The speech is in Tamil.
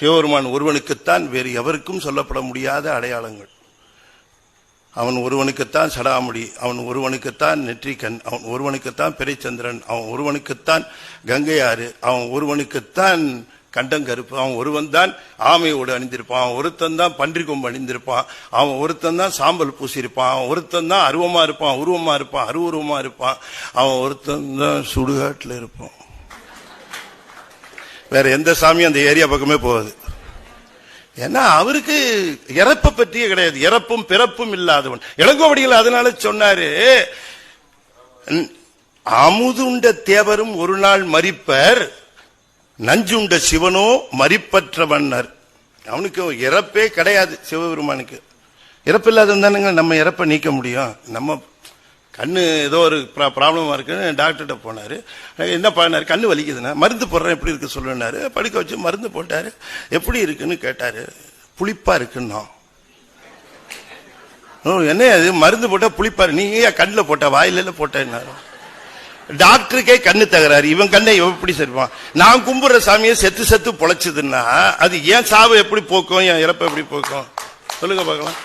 சிவபெருமான் ஒருவனுக்குத்தான் வேறு எவருக்கும் சொல்லப்பட முடியாத அடையாளங்கள். அவன் ஒருவனுக்குத்தான் சடாமுடி அவன் ஒருவனுக்குத்தான் நெற்றிக்கண் அவன் ஒருவனுக்குத்தான் பிறைச்சந்திரன் அவன் ஒருவனுக்குத்தான் கங்கையாறு அவன் ஒருவனுக்குத்தான் கண்டங்கருப்பு அவன் ஒருவன் தான் ஆமையோடு அணிந்திருப்பான் அவன் ஒருத்தன் தான் பன்றி கொம்பு அணிந்திருப்பான் அவன் ஒருத்தன் தான் சாம்பல் பூசியிருப்பான் அவன் ஒருத்தன் தான் அருவமாக இருப்பான் உருவமாக இருப்பான் அருவுருவமாக இருப்பான் அவன் ஒருத்தன் தான் சுடுகாட்டில் இருப்பான். வேற எந்த சாமியும் அந்த ஏரியா பக்கமே போகாது. ஏன்னா அவருக்கு இறப்பை பற்றியே கிடையாது. இறப்பும் பிறப்பும் இல்லாதவன். இளங்கோவடிகள் அதனால சொன்னாரு அமுதுண்ட தேவரும் ஒரு நாள் மறிப்பர் நஞ்சுண்ட சிவனோ மறிப்பற்ற மன்னர் அவனுக்கு இறப்பே கிடையாது சிவபெருமானுக்கு. இறப்பு இல்லாதவன் தானுங்க நம்ம இறப்பை நீக்க முடியும். நம்ம கண்ணு ஏதோ ஒரு ப்ரா ப்ராப்ளமாக இருக்குன்னு டாக்டர்கிட்ட போனார். என்ன பண்ணார்? கண்ணு வலிக்குதுன்னா மருந்து போடுறேன் எப்படி இருக்கு சொல்லுனாரு படுக்க வச்சு மருந்து போட்டார். எப்படி இருக்குன்னு கேட்டார். புளிப்பாக இருக்குன்னா ஓ என்ன அது? மருந்து போட்டால் புளிப்பார். நீ ஏன் கண்ணில் போட்ட? வாயில போட்டேன்னாரு. டாக்டருக்கே கண்ணு தகராறு. இவன் கண்ணை இவன் எப்படி சரிப்பான்? நான் கும்புற சாமியை செத்து செத்து பொழைச்சதுன்னா அது ஏன் சாவு எப்படி போக்கும்? என் இறப்பை எப்படி போக்கும்? சொல்லுங்க பார்க்கலாம்.